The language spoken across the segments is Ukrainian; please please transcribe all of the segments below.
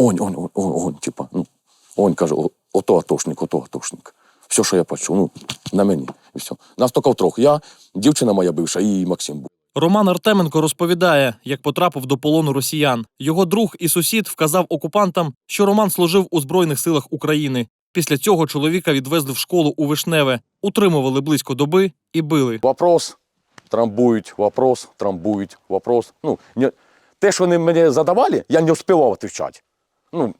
онь, онь, онь, онь, онь, типа, ну, онь каже, «О- ото атошник, ото атошник. Все, що я почув, ну, на мені. І все. Нас тільки втрох. Я, дівчина моя бивша і Максим був. Роман Артеменко розповідає, як потрапив до полону росіян. Його друг і сусід вказав окупантам, що Роман служив у Збройних силах України. Після цього чоловіка відвезли в школу у Вишневе, утримували близько доби і били. Вопрос, трамбують, вопрос, трамбують, вопрос. Ну, не, те, що вони мені задавали, я не встигав відповідати. Ну,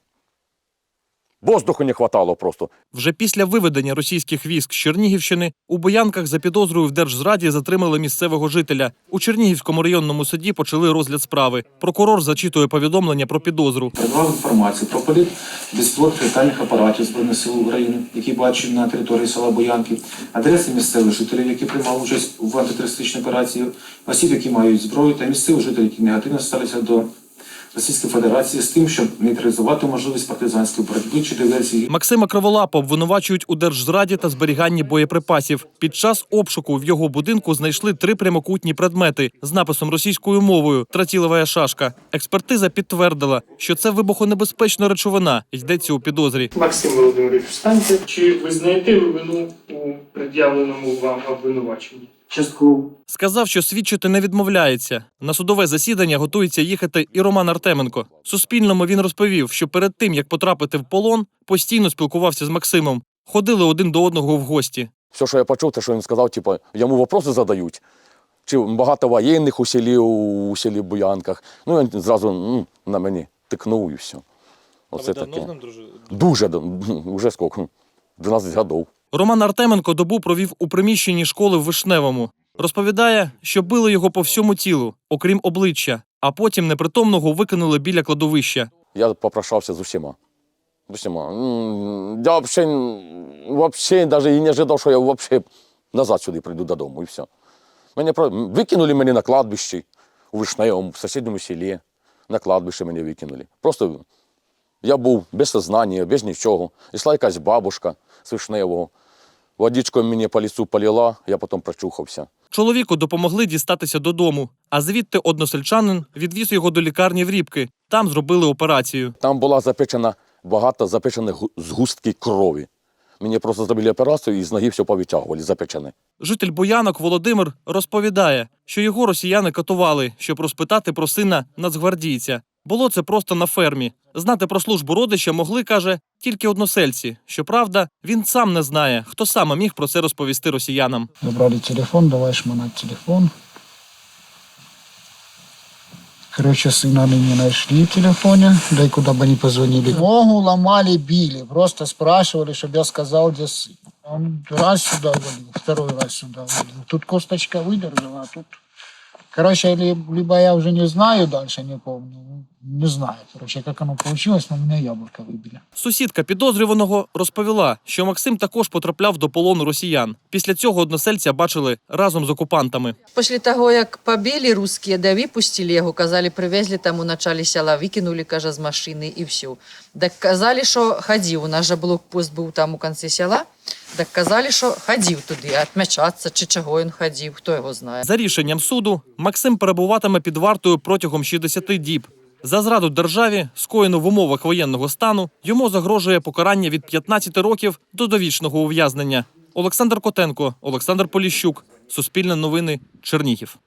воздуху не хватало просто. Вже після виведення російських військ з Чернігівщини у Боянках за підозрою в Держзраді затримали місцевого жителя. У Чернігівському районному суді почали розгляд справи. Прокурор зачитує повідомлення про підозру. передавав інформацію про політ безпілотних літальних апаратів Збройних сил України, які бачив на території села Боянки, адреси місцевих жителів, які приймали участь в антитерористичній операції, осіб, які мають зброю, та місцевих жителів, які негативно ставляться до Російської Федерації з тим, щоб нейтралізувати можливість партизанської боротьби чи диверсії. Максима Криволапа обвинувачують у держзраді та зберіганні боєприпасів. Під час обшуку в його будинку знайшли три прямокутні предмети з написом російською мовою «Тротілова шашка». Експертиза підтвердила, що це вибухонебезпечна речовина. Йдеться у підозрі. Максим Володимирович, встаньте. Чи визнаєте ви вину у пред'явленому вам обвинуваченні? Частково Сказав, що свідчити не відмовляється. На судове засідання готується їхати і Роман Артеменко. Суспільному він розповів, що перед тим як потрапити в полон, постійно спілкувався з Максимом. Ходили один до одного в гості. Все, що я почув, те, що він сказав, типу, йому вопроси задають. Чи багато воєнних у селі, у селі Буянках. Ну, він зразу ну, на мені тикнув і все. Оце таке. Дуже, дав- вже скільки? 12 років. Роман Артеменко добу провів у приміщенні школи в Вишневому. Розповідає, що били його по всьому тілу, окрім обличчя, а потім непритомного викинули біля кладовища. Я попрошався з усіма. З усіма. Я взагалі, навіть і не ожидав, що я взагалі назад сюди прийду додому і все. Мене викинули мене на кладбищі у Вишневому, в сусідньому селі. На кладбище мене викинули. Просто я був без сознання, без нічого. Ішла якась бабушка з Вишневого. Водичкою мені по лісу полила, я потім прочухався. Чоловіку допомогли дістатися додому, а звідти односельчанин відвіз його до лікарні в Рібки. Там зробили операцію. Там була запечена багато запечених гу- згустків крові. Мені просто зробили операцію і з ноги все повитягували, запечене. Житель Боянок Володимир розповідає, що його росіяни катували, щоб розпитати про сина нацгвардійця. Було це просто на фермі. Знати про службу родича могли, каже, тільки односельці. Щоправда, він сам не знає, хто саме міг про це розповісти росіянам. Забрали телефон, давай шмонать телефон. Короче, сына они не нашли в телефоне, да и куда бы ни позвонили. Ногу ломали, били, просто спрашивали, чтобы я сказал, где сын. Он раз сюда валил, второй раз сюда валил. Тут косточка выдержала, а тут... Короче, ли- либо я уже не знаю дальше, не помню. ну, Не знаю, короче, как оно получилось, но меня яблоко выбили. Сусідка підозрюваного розповіла, що Максим також потрапляв до полону росіян. Після цього односельця бачили разом з окупантами. Після того, як побили русські, да випустили його, казали, привезли там у началі села, викинули, каже, з машини і все. Так казали, що ходив, у нас же блокпост був там у кінці села, так казали, що ходив туди, відмічатися, чи чого він ходив, хто його знає. За рішенням суду Максим перебуватиме під вартою протягом 60 діб. За зраду державі, скоєну в умовах воєнного стану, йому загрожує покарання від 15 років до довічного ув'язнення. Олександр Котенко, Олександр Поліщук, Суспільне новини, Чернігів.